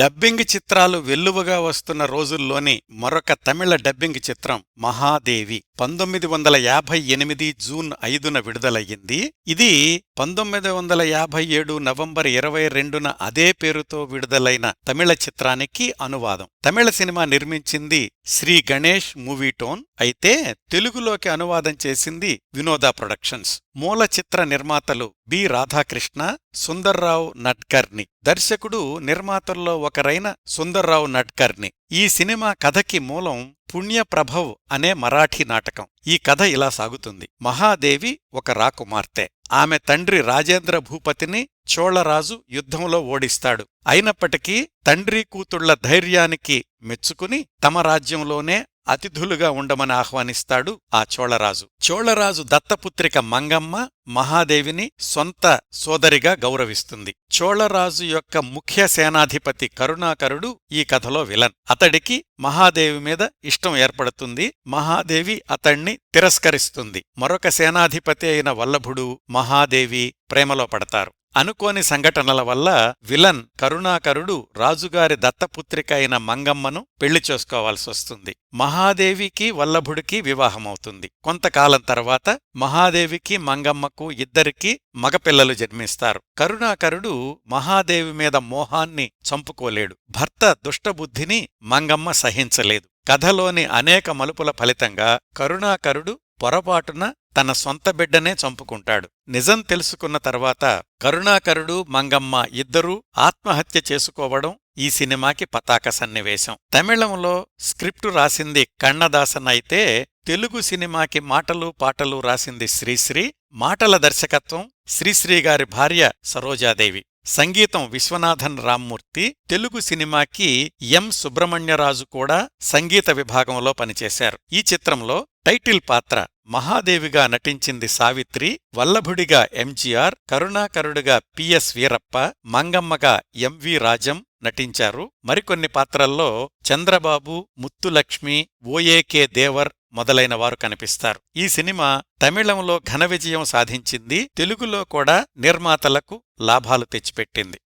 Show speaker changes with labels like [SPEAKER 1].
[SPEAKER 1] Dubbing చిత్రాలు వెల్లువగా వస్తున్న రోజుల్లోని మరొక తమిళ డబ్బింగ్ చిత్రం మహాదేవి. పంతొమ్మిది వందల యాభై ఎనిమిది జూన్ ఐదున విడుదలయ్యింది. ఇది పంతొమ్మిది వందల యాభై ఏడు నవంబర్ ఇరవై రెండున అదే పేరుతో విడుదలైన తమిళ చిత్రానికి అనువాదం. తమిళ సినిమా నిర్మించింది శ్రీ గణేష్ మూవీటోన్ అయితే తెలుగులోకి అనువాదం చేసింది వినోద ప్రొడక్షన్స్. మూల చిత్ర నిర్మాతలు బి. రాధాకృష్ణ సుందర్రావు నట్కర్ని దర్శకుడు నిర్మాతల్లో ఒకరైన సుందర్రావు నట్కర్ని ఈ సినిమా కథకి మూలం పుణ్యప్రభవ్ అనే మరాఠీ నాటకం. ఈ కథ ఇలా సాగుతుంది. మహాదేవి ఒక రాకుమార్తె. ఆమె తండ్రి రాజేంద్ర భూపతిని చోళరాజు యుద్ధంలో ఓడిస్తాడు. అయినప్పటికీ తండ్రి కూతుళ్ళ ధైర్యానికి మెచ్చుకుని తమ రాజ్యంలోనే అతిథులుగా ఉండమని ఆహ్వానిస్తాడు ఆ చోళరాజు. చోళరాజు దత్తపుత్రిక మంగమ్మ మహాదేవిని సొంత సోదరిగా గౌరవిస్తుంది. చోళరాజు యొక్క ముఖ్య సేనాధిపతి కరుణాకరుడు ఈ కథలో విలన్. అతడికి మహాదేవి మీద ఇష్టం ఏర్పడుతుంది. మహాదేవి అతణ్ణి తిరస్కరిస్తుంది. మరొక సేనాధిపతి అయిన వల్లభుడు మహాదేవి ప్రేమలో పడతారు. అనుకోని సంఘటనల వల్ల విలన్ కరుణాకరుడు రాజుగారి దత్తపుత్రిక అయిన మంగమ్మను పెళ్ళి చేసుకోవాల్సొస్తుంది మహాదేవికి వల్లభుడికి వివాహమవుతుంది. కొంతకాలం తర్వాత మహాదేవికి మంగమ్మకు ఇద్దరికీ మగపిల్లలు జన్మిస్తారు. కరుణాకరుడు మహాదేవి మీద మోహాన్ని చంపుకోలేడు. భర్త దుష్టబుద్ధిని మంగమ్మ సహించలేదు. కథలోని అనేక మలుపుల ఫలితంగా కరుణాకరుడు పొరపాటున తన సొంత బిడ్డనే చంపుకుంటాడు. నిజం తెలుసుకున్న తర్వాత కరుణాకరుడు మంగమ్మ ఇద్దరూ ఆత్మహత్య చేసుకోవడం ఈ సినిమాకి పతాక సన్నివేశం. తమిళంలో స్క్రిప్టు రాసింది కన్నదాసన్ అయితే తెలుగు సినిమాకి మాటలు పాటలు రాసింది శ్రీశ్రీ మాటల దర్శకత్వం శ్రీశ్రీ గారి భార్య సరోజాదేవి. సంగీతం విశ్వనాథన్ రామ్మూర్తి తెలుగు సినిమాకి ఎం. సుబ్రహ్మణ్యరాజు కూడా సంగీత విభాగంలో పనిచేశారు. ఈ చిత్రంలో టైటిల్ పాత్ర మహాదేవిగా నటించింది సావిత్రి వల్లభుడిగా ఎంజీఆర్ కరుణాకరుడుగా పిఎస్ వీరప్ప మంగమ్మగా ఎంవి రాజం నటించారు. మరికొన్ని పాత్రల్లో చంద్రబాబు ముత్తులక్ష్మి ఓఏకే దేవర్ మొదలైన వారు కనిపిస్తారు. ఈ సినిమా తమిళంలో ఘన విజయం సాధించింది. తెలుగులో కూడా నిర్మాతలకు లాభాలు తెచ్చిపెట్టింది.